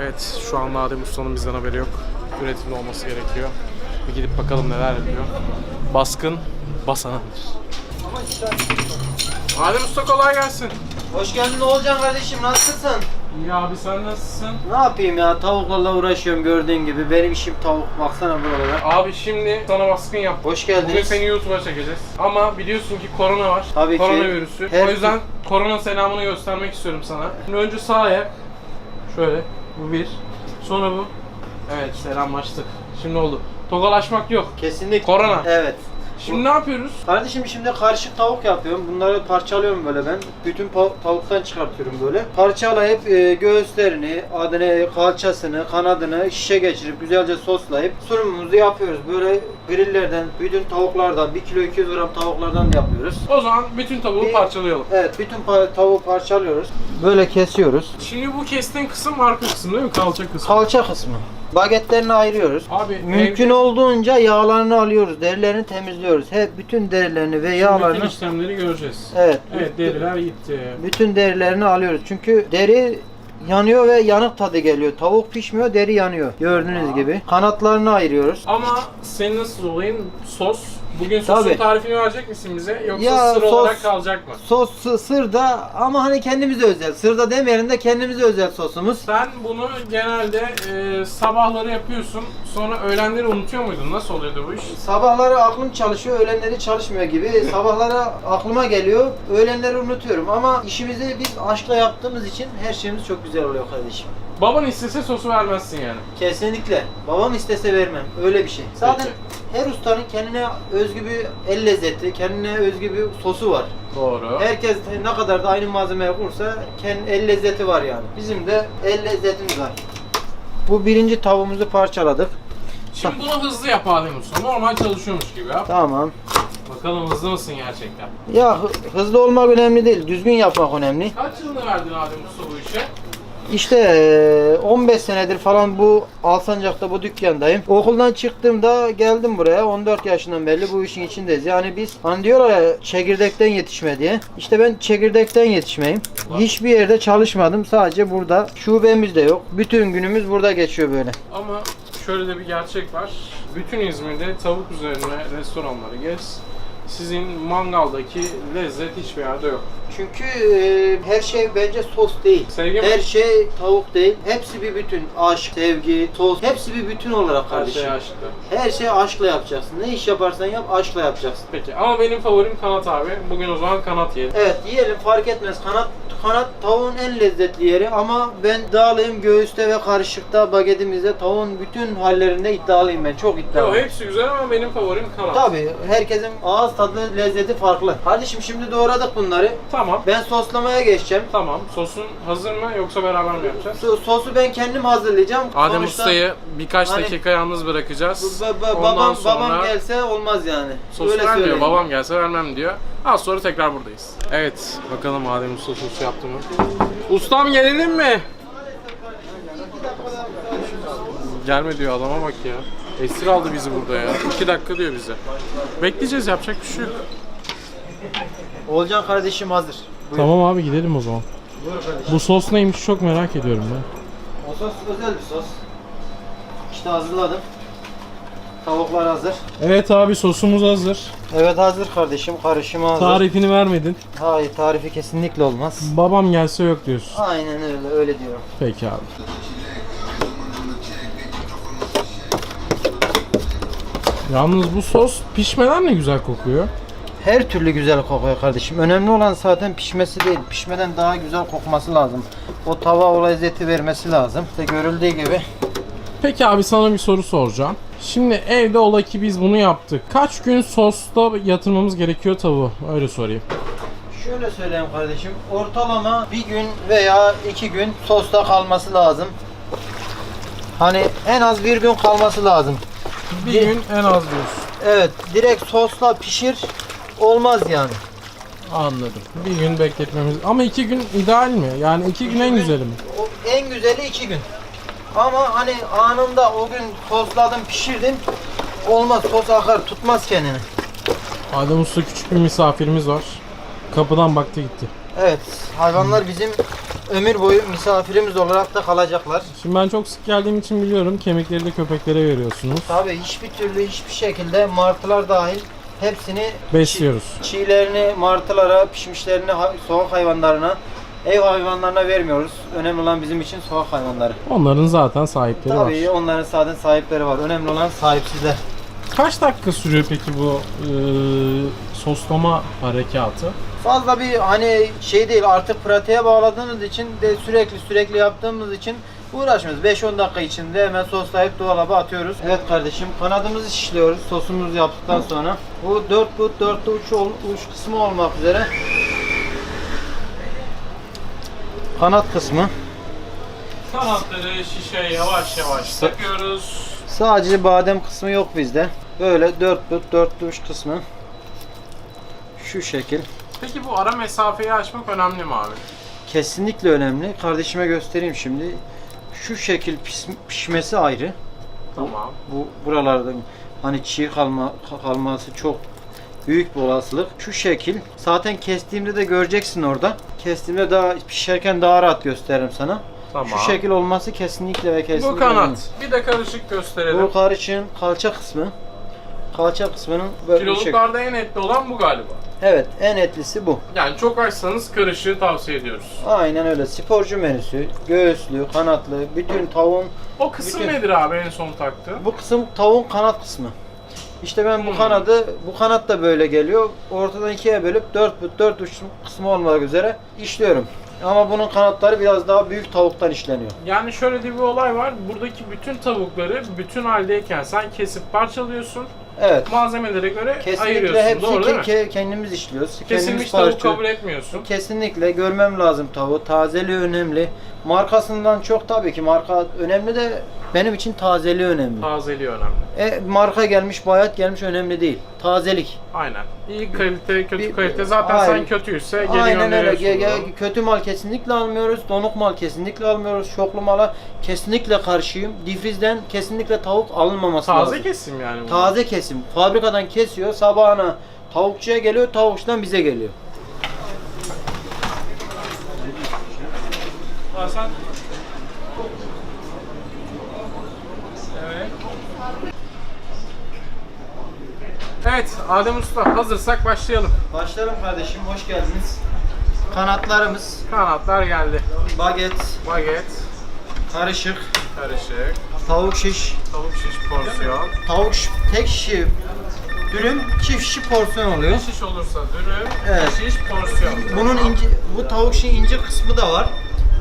Evet şu an Adem Usta'nın bizden haberi yok. Üretimde olması gerekiyor. Bir gidip bakalım neler yapıyor. Baskın basanandır. Adem Usta kolay gelsin. Hoş geldin Oğulcan kardeşim nasılsın? İyi abi sen nasılsın? Ne yapayım ya tavuklarla uğraşıyorum gördüğün gibi. Benim işim tavuk baksana buralara. Abi şimdi sana baskın yap. Hoş Bugün geldiniz. seni YouTube'a çekeceğiz. Ama biliyorsun ki korona var. Tabii ki. Koronavirüsü. Her- O yüzden korona selamını göstermek istiyorum sana. Şimdi önce sağ ayak. Şöyle. Bu bir. Sonra bu. Evet selamlaştık. Şimdi oldu. Tokalaşmak yok. Kesinlikle. Korona. Evet. Şimdi ne yapıyoruz? Kardeşim şimdi karışık tavuk yapıyorum. Bunları parçalıyorum böyle ben. Bütün tavuktan çıkartıyorum böyle. Parçalayıp e, göğüslerini, adını, kalçasını, kanadını şişe geçirip güzelce soslayıp sunumumuzu yapıyoruz. Böyle grillerden, bütün tavuklardan, 1 kilo 200 gram tavuklardan yapıyoruz. O zaman bütün tavuğu Bir- parçalayalım. Evet, bütün pa- tavuğu parçalıyoruz. Böyle kesiyoruz. Şimdi bu kestiğin kısım arka kısım değil mi? Kalça kısmı. Kalça kısmı. Bagetlerini ayırıyoruz. Abi Mümkün olduğunca yağlarını alıyoruz, derilerini temizliyoruz. Hep bütün derilerini ve bütün yağlarını işlemleri göreceğiz. Evet. Evet deriler gitti. Bütün derilerini alıyoruz. Çünkü deri yanıyor ve yanık tadı geliyor. Tavuk pişmiyor, deri yanıyor. Gördüğünüz gibi. Kanatlarını ayırıyoruz. Ama senin nasıl olayın sos. Bugün sosun Tabii. tarifini verecek misin bize? Yoksa Ya, sır sos- olarak kalacak mı? Sos sı- sırda ama hani kendimize özel. Sırda demeyelim de kendimize özel sosumuz. Sen bunu genelde e, sabahları yapıyorsun. Sonra öğlenleri unutuyor muydun? Nasıl oluyordu bu iş? Sabahları aklım çalışıyor, öğlenleri çalışmıyor gibi. Sabahları aklıma geliyor, öğlenleri unutuyorum. Ama işimizi biz aşkla yaptığımız için her şeyimiz çok güzel oluyor kardeşim. Baban istese sosu vermezsin yani. Kesinlikle. Babam istese vermem. Öyle bir şey. Zaten her ustanın kendine özgü bir el lezzeti, kendine özgü bir sosu var. Doğru. Herkes ne kadar da aynı malzemeyi kursa kendi el lezzeti var yani. Bizim de el lezzetimiz var. Bu birinci tavuğumuzu parçaladık. Şimdi bunu hızlı yap Adem Usta. Normal çalışıyormuş gibi yap. Tamam. Bakalım hızlı mısın gerçekten? Ya hı- hızlı olmak önemli değil, düzgün yapmak önemli. Kaç yılını verdin Adem Usta bu işe? İşte eee, 15 senedir falan bu Alsancak'ta bu dükkandayım. Okuldan çıktığımda geldim buraya. 14 yaşından beri bu işin içindeyiz. Yani biz hani diyorlar ya çekirdekten yetişme diye. İşte ben çekirdekten yetişmeyim. Hiçbir yerde çalışmadım. Sadece burada. Şubemiz de yok. Bütün günümüz burada geçiyor böyle. Ama şöyle de bir gerçek var. Bütün İzmir'de tavuk üzerine restoranları gez. Sizin mangaldaki lezzet hiçbir yerde yok. Çünkü eee, her şey bence sos değil. Sevgi mi? Her şey tavuk değil. Hepsi bir bütün. Aşk, sevgi, sos. Hepsi bir bütün olarak Her kardeşim. şey aşkta. Her şey aşkla yapacaksın. Ne iş yaparsan yap aşkla yapacaksın. Peki ama benim favorim kanat abi. Bugün o zaman kanat yiyelim. Evet yiyelim fark etmez. Kanat kanat tavuğun en lezzetli yeri ama ben iddialıyım göğüste ve karışıkta bagetimizde tavuğun bütün hallerinde iddialıyım ben. Çok Yo, iddialıyım. hepsi güzel ama benim favorim kanat. Tabii herkesin ağız tadı lezzeti farklı. Kardeşim şimdi doğradık bunları. Tamam. Ben soslamaya geçeceğim. Tamam. Sosun hazır mı yoksa beraber mi yapacağız? So- sosu ben kendim hazırlayacağım. Adem Sonuçta Usta'yı birkaç Hani- dakika yalnız bırakacağız. ba- ba- Ondan babam, sonra babam gelse olmaz yani. sosu Öyle vermiyor. söyleyeyim. Babam gelse vermem diyor. Az sonra tekrar buradayız. Evet. Bakalım Adem Usta sosu yaptı mı? Ustam gelelim mi? Gelme diyor adama bak ya. Esir aldı bizi burada ya. İki dakika diyor bize. Bekleyeceğiz yapacak bir şey yok. Olcan kardeşim hazır. Buyur. Tamam abi gidelim o zaman. Buyur kardeşim. Bu sos neymiş çok merak ediyorum ben. O sos özel bir sos. İşte hazırladım. Tavuklar hazır. Evet abi sosumuz hazır. Evet hazır kardeşim. Karışımı hazır. Tarifini vermedin. Hayır tarifi kesinlikle olmaz. Babam gelse yok diyorsun. Aynen öyle öyle diyorum. Peki abi. Yalnız bu sos pişmeden de güzel kokuyor. Her türlü güzel kokuyor kardeşim. Önemli olan zaten pişmesi değil. Pişmeden daha güzel kokması lazım. O tava o lezzeti vermesi lazım. İşte görüldüğü gibi. Peki abi sana bir soru soracağım. Şimdi evde ola ki biz bunu yaptık. Kaç gün sosta yatırmamız gerekiyor tavuğu? Öyle sorayım. Şöyle söyleyeyim kardeşim. Ortalama bir gün veya iki gün sosta kalması lazım. Hani en az bir gün kalması lazım. Bir Di- gün en az diyorsun. Evet, direkt sosla pişir olmaz yani. Anladım. Bir gün bekletmemiz. Ama iki gün ideal mi? Yani iki gün en güzeli mi? En güzeli iki gün. Ama hani anında o gün sosladım, pişirdim. Olmaz, sos akar, tutmaz kendini. Adem Usta küçük bir misafirimiz var. Kapıdan baktı gitti. Evet, hayvanlar bizim ömür boyu misafirimiz olarak da kalacaklar. Şimdi ben çok sık geldiğim için biliyorum kemikleri de köpeklere veriyorsunuz. Tabii hiçbir türlü hiçbir şekilde martılar dahil hepsini Besliyoruz. çiğlerini martılara, pişmişlerini ha- sokak hayvanlarına, ev hayvanlarına vermiyoruz. Önemli olan bizim için sokak hayvanları. Onların zaten sahipleri Tabii var. onların zaten sahipleri var. Önemli olan sahipsizler. Kaç dakika sürüyor peki bu e, soslama harekatı? Fazla bir hani şey değil artık pratiğe bağladığınız için de sürekli sürekli yaptığımız için uğraşmıyoruz. 5-10 dakika içinde hemen soslayıp dolaba atıyoruz. Evet kardeşim kanadımızı şişliyoruz sosumuzu yaptıktan sonra. Bu 4 but 4 uç, ol- uç kısmı olmak üzere. Kanat kısmı. Kanatları şişeye yavaş yavaş takıyoruz. Sadece badem kısmı yok bizde. Böyle 4 but 4 uç kısmı. Şu şekil. Peki bu ara mesafeyi açmak önemli mi abi? Kesinlikle önemli. Kardeşime göstereyim şimdi. Şu şekil pis- pişmesi ayrı. Tamam. Bu buralarda hani çiğ kalma kalması çok büyük bir olasılık. Şu şekil. Zaten kestiğimde de göreceksin orada. Kestiğimde daha pişerken daha rahat gösteririm sana. Tamam. Şu şekil olması kesinlikle ve kesinlikle Bu kanat. önemli. Bir de karışık gösterelim. Bu karışığın kalça kısmı. Kalça kısmının böyle. Kiloluklarda en etli olan bu galiba. Evet, en etlisi bu. Yani çok açsanız karışığı tavsiye ediyoruz. Aynen öyle. Sporcu menüsü, göğüslü, kanatlı, bütün tavuğun O kısım Bütün- nedir abi en son taktığın? Bu kısım tavuğun kanat kısmı. İşte ben bu Hmm. kanadı, bu kanat da böyle geliyor. Ortadan ikiye bölüp dört but dört uç kısmı olmak üzere işliyorum. Ama bunun kanatları biraz daha büyük tavuktan işleniyor. Yani şöyle de bir olay var. Buradaki bütün tavukları bütün haldeyken sen kesip parçalıyorsun. Evet. Malzemelere göre Kesinlikle ayırıyorsun. hepsi Doğru değil mi? ke- kendimiz işliyoruz. Kesilmiş kendimiz tavuk parçalıyoruz. kabul etmiyorsun. Kesinlikle görmem lazım tavuğu. Tazeliği önemli. Markasından çok tabii ki marka önemli de benim için tazeliği önemli. Tazeliği önemli. E, marka gelmiş, bayat gelmiş önemli değil. Tazelik. Aynen. İyi kalite, kötü Bir- kalite. Zaten Aynen. sen kötüyse geri Aynen öyle. gönderiyorsun. Ge- bunu. ge- kötü mal kesinlikle almıyoruz. Donuk mal kesinlikle almıyoruz. Şoklu mala kesinlikle karşıyım. Difrizden kesinlikle tavuk alınmaması Taze lazım. kesim yani bu. Taze kesim. Fabrikadan kesiyor. Sabahına tavukçuya geliyor. Tavukçudan bize geliyor. Ha, sen... Evet. Evet Adem Usta hazırsak başlayalım. Başlayalım kardeşim. Hoş geldiniz. Kanatlarımız, Kanatlar geldi. baget, Baget, karışık, karışık, tavuk şiş, tavuk şiş porsiyon. tavuk şiş, tek şişi dürüm, çift şişi porsiyon oluyor. Şiş olursa dürüm, Evet. şiş porsiyon. Bunun inci, bu tavuk şişi ince kısmı da var.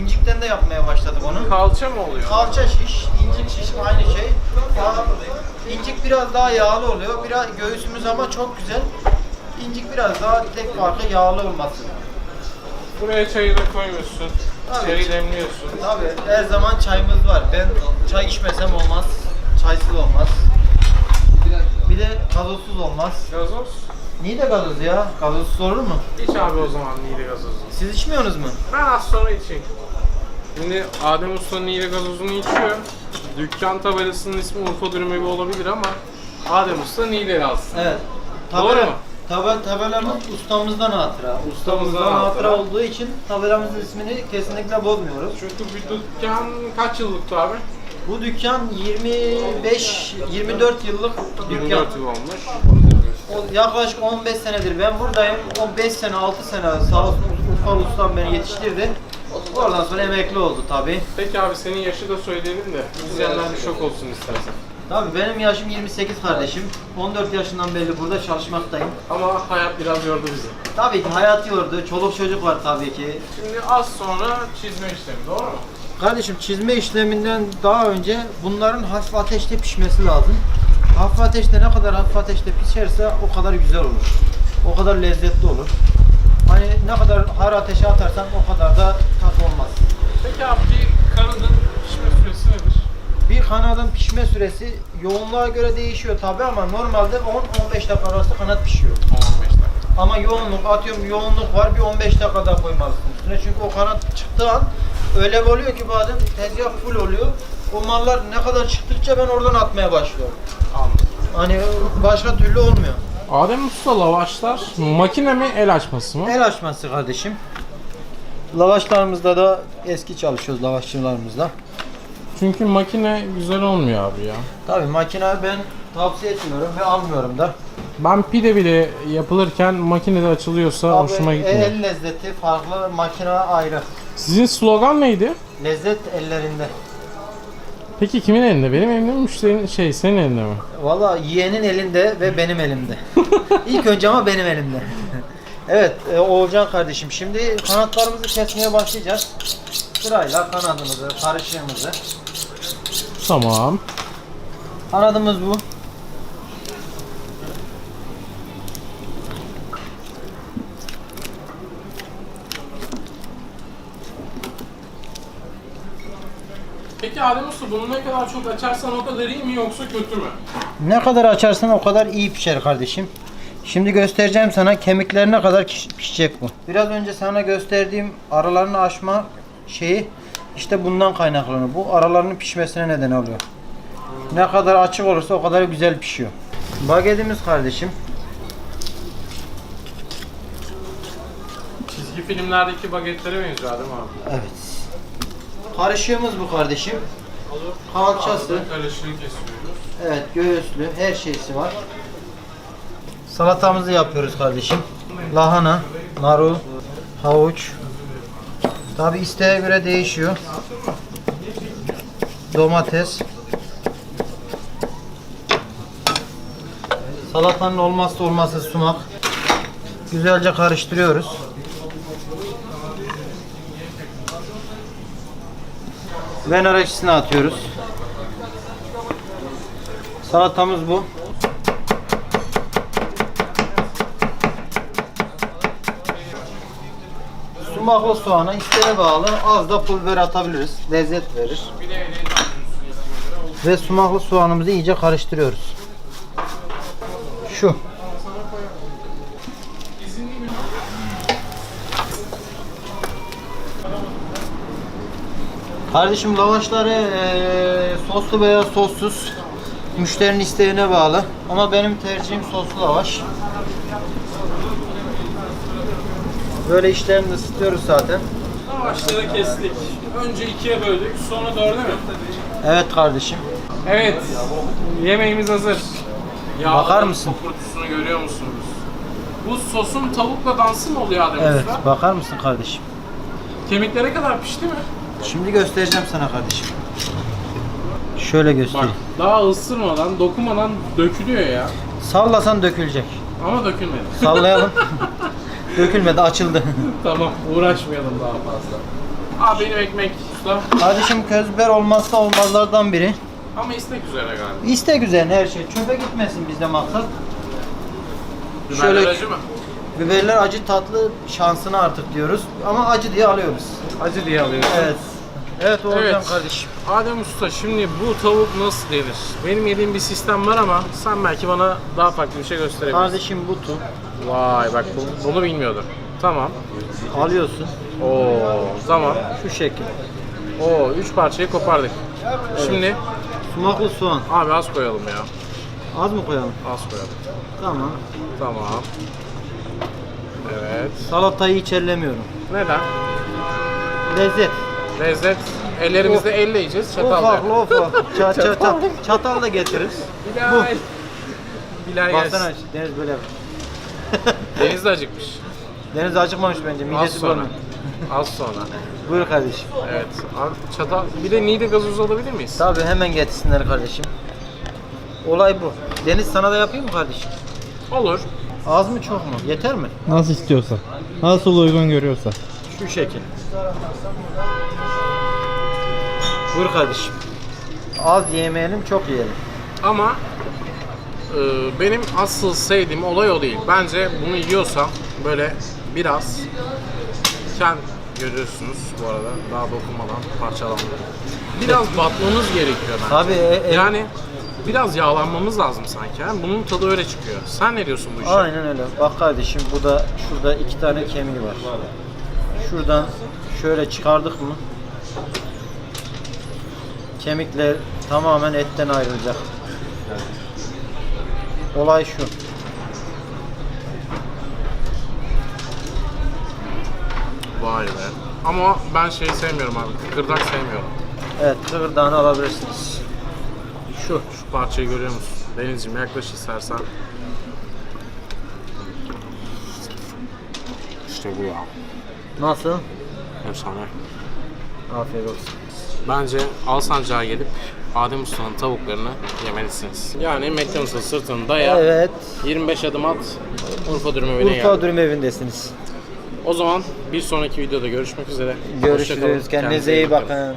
İncikten de yapmaya başladık onu. Kalça mı oluyor? Kalça şiş, incik şiş aynı şey. Daha, incik biraz daha yağlı oluyor. Biraz göğsümüz ama çok güzel. İncik biraz daha tek farkı yağlı olması. Buraya çayı da. Tabii. İçeri demliyorsun. Tabii her zaman çayımız var. Ben çay içmesem olmaz. Çaysız olmaz. Bir de gazozsuz olmaz. Gazoz. Niye de gazoz ya? Gazozsuz olur mu? İç abi o zaman Niğde gazozu. Siz içmiyorsunuz mu? Ben az sonra içeyim. Şimdi Adem Usta'nın Niğde gazozunu içiyor. Dükkan tabelasının ismi Urfa Dürüm Evi olabilir ama Adem Usta Niğde aslında. Evet. Doğru mu? Tabel, tabelamız ustamızdan hatıra. Ustamızdan hatıra. hatıra olduğu için tabelamızın ismini kesinlikle bozmuyoruz. Çünkü bir dükkan kaç yıllıktı abi? Bu dükkan 25 24 yıllık dükkan. 24 yıl olmuş. O yaklaşık 15 senedir ben buradayım. 15 sene 6 sene sağ olsun Urfalı ustam beni yetiştirdi. Oradan sonra emekli oldu tabi. Peki abi senin yaşı da söyleyelim de izleyenler bir şok olsun istersen. Tabi benim yaşım 28 kardeşim. 14 yaşından beri burada çalışmaktayım. Ama hayat biraz yordu bizi. Tabii ki hayat yordu. Çoluk çocuk var tabii ki. Şimdi az sonra çizme işlemi doğru mu? Kardeşim çizme işleminden daha önce bunların hafif ateşte pişmesi lazım. Hafif ateşte ne kadar hafif ateşte pişerse o kadar güzel olur. O kadar lezzetli olur. Hani ne kadar har ateşe atarsan o kadar da tat olmaz. Peki abi bir kanadın pişme süresi nedir? Bir kanadın pişme süresi yoğunluğa göre değişiyor tabi ama normalde 10-15 dakika arası kanat pişiyor. 15 dakika. Ama yoğunluk atıyorum yoğunluk var bir 15 dakika daha koymalısın üstüne çünkü o kanat çıktığı an öyle oluyor ki bazen tezgah full oluyor. O mallar ne kadar çıktıkça ben oradan atmaya başlıyorum. Hani başka türlü olmuyor. Adem Usta lavaşlar makine mi el açması mı? El açması kardeşim. Lavaşlarımızda da eski çalışıyoruz lavaşçılarımızla. Çünkü makine güzel olmuyor abi ya. Tabii makine ben tavsiye etmiyorum ve almıyorum da. Ben pide bile yapılırken makinede açılıyorsa Abi, hoşuma gitmiyor. el lezzeti farklı, makine ayrı. Sizin slogan neydi? Lezzet ellerinde. Peki kimin elinde? Benim elimde mi müşterinin şey senin elinde mi? Valla yiyenin elinde ve benim elimde. İlk önce ama benim elimde. evet e, Oğulcan kardeşim şimdi kanatlarımızı kesmeye başlayacağız. Sırayla kanadımızı, karışığımızı. Tamam. Kanadımız bu. Peki Adem Usta bunu ne kadar çok açarsan o kadar iyi mi yoksa kötü mü? Ne kadar açarsan o kadar iyi pişer kardeşim. Şimdi göstereceğim sana kemiklerine kadar pişecek bu. Biraz önce sana gösterdiğim aralarını açma şeyi işte bundan kaynaklanıyor. Bu aralarının pişmesine neden oluyor. Ne kadar açık olursa o kadar güzel pişiyor. Bagetimiz kardeşim. Çizgi filmlerdeki bagetlere benziyor Adem abi. Evet. Karışığımız bu kardeşim. Kalçası. Evet göğüslü her şeysi var. Salatamızı yapıyoruz kardeşim. Lahana, marul, havuç. Tabi isteğe göre değişiyor. Domates. Salatanın olmazsa olmazı sumak. Güzelce karıştırıyoruz. Nar ekşisini atıyoruz. Salatamız bu. Sumaklı soğana isteğe bağlı az da pul biber atabiliriz. Lezzet verir. Ve sumaklı soğanımızı iyice karıştırıyoruz. Şu. Kardeşim lavaşları eee, soslu veya sossuz müşterinin isteğine bağlı. Ama benim tercihim soslu lavaş. Böyle işlerini ısıtıyoruz zaten. Lavaşları kestik. Önce ikiye böldük, sonra dörde mi? Evet kardeşim. Evet, yemeğimiz hazır. Bakar mısın? Kokurtusunu görüyor musunuz? Bu sosun tavukla dansı mı oluyor Adem Evet, Usta? bakar mısın kardeşim? Kemiklere kadar pişti mi? Şimdi göstereceğim sana kardeşim. Şöyle Bak, göstereyim. daha ısırmadan, dokunmadan dökülüyor ya. Sallasan dökülecek. Ama dökülmedi. Sallayalım. Dökülmedi, açıldı. tamam, uğraşmayalım daha fazla. Aa benim ekmek usta. Kardeşim köz biber olmazsa olmazlardan biri. Ama istek üzere galiba. İstek üzerine her şey. Çöpe gitmesin bizde maksat. Biberler Şöyle- acı mı? Biberler acı tatlı şansını artık diyoruz. Ama acı diye alıyoruz. Acı diye alıyorsun. Evet. Evet Oğuzcan Evet. kardeşim. Adem Usta şimdi bu tavuk nasıl denir? Benim yediğim bir sistem var ama sen belki bana daha farklı bir şey gösterebilirsin. Kardeşim butu Vay bak bu- bunu bilmiyordum. Tamam. alıyorsun. Oo tamam. Şu şekil. Oo üç parçayı kopardık. Şimdi Sumaklı soğan. abi az koyalım ya. Az mı koyalım? Az koyalım. Tamam. Tamam. Evet. Salatayı hiç ellemiyorum. Neden? Lezzet. Lezzet ellerimizde elle yiyeceğiz. Çatal Ufaklı ufak. Ça çatal. Çatal da getiririz. Bilal. Bilal Baksana gelsin. Deniz böyle. Deniz de acıkmış. Deniz acıkmamış bence. Az Midesi sonra. bulanıyor. Az sonra. Buyur kardeşim. Evet. Çatal. Bir de Niğde gazozu alabilir miyiz? Tabii hemen getirsinler kardeşim. Olay bu. Deniz sana da yapayım mı kardeşim? Olur. Az mı çok mu? Yeter mi? Nasıl istiyorsa. Nasıl uygun görüyorsa. Şu şekil. Buyur kardeşim. Az yemeyelim, çok yiyelim. Ama e, benim asıl sevdiğim olay o değil. Bence bunu yiyorsam böyle biraz kend görüyorsunuz bu arada daha dokunmadan parçalanmadan. Biraz batmamız gerekiyor bence. Tabii. e- e- Yani biraz yağlanmamız lazım sanki. ha. Bunun tadı öyle çıkıyor. Sen ne diyorsun bu işe? Aynen öyle. Bak kardeşim bu da şurada iki tane kemiği var. Şuradan şöyle çıkardık mı? Kemikler tamamen etten ayrılacak. Olay şu. Vay be. Ama ben şeyi sevmiyorum abi. Kıkırdak sevmiyorum. Evet, kıvırdağını alabilirsiniz. Şu, şu parçayı görüyor musun? Denizciğim yaklaş istersen. İşte bu ya. Nasıl? Efsane. Afiyet olsun. Bence Alsancak'a gelip Adem Usta'nın tavuklarını yemelisiniz. Yani McDonald's'ın sırtını daya, Evet. 25 adım at, Urfa dürüm evine Urfa gel. dürüm evindesiniz. O zaman bir sonraki videoda görüşmek üzere. Görüşürüz. Hoşça kalın. Kendinize iyi bakın.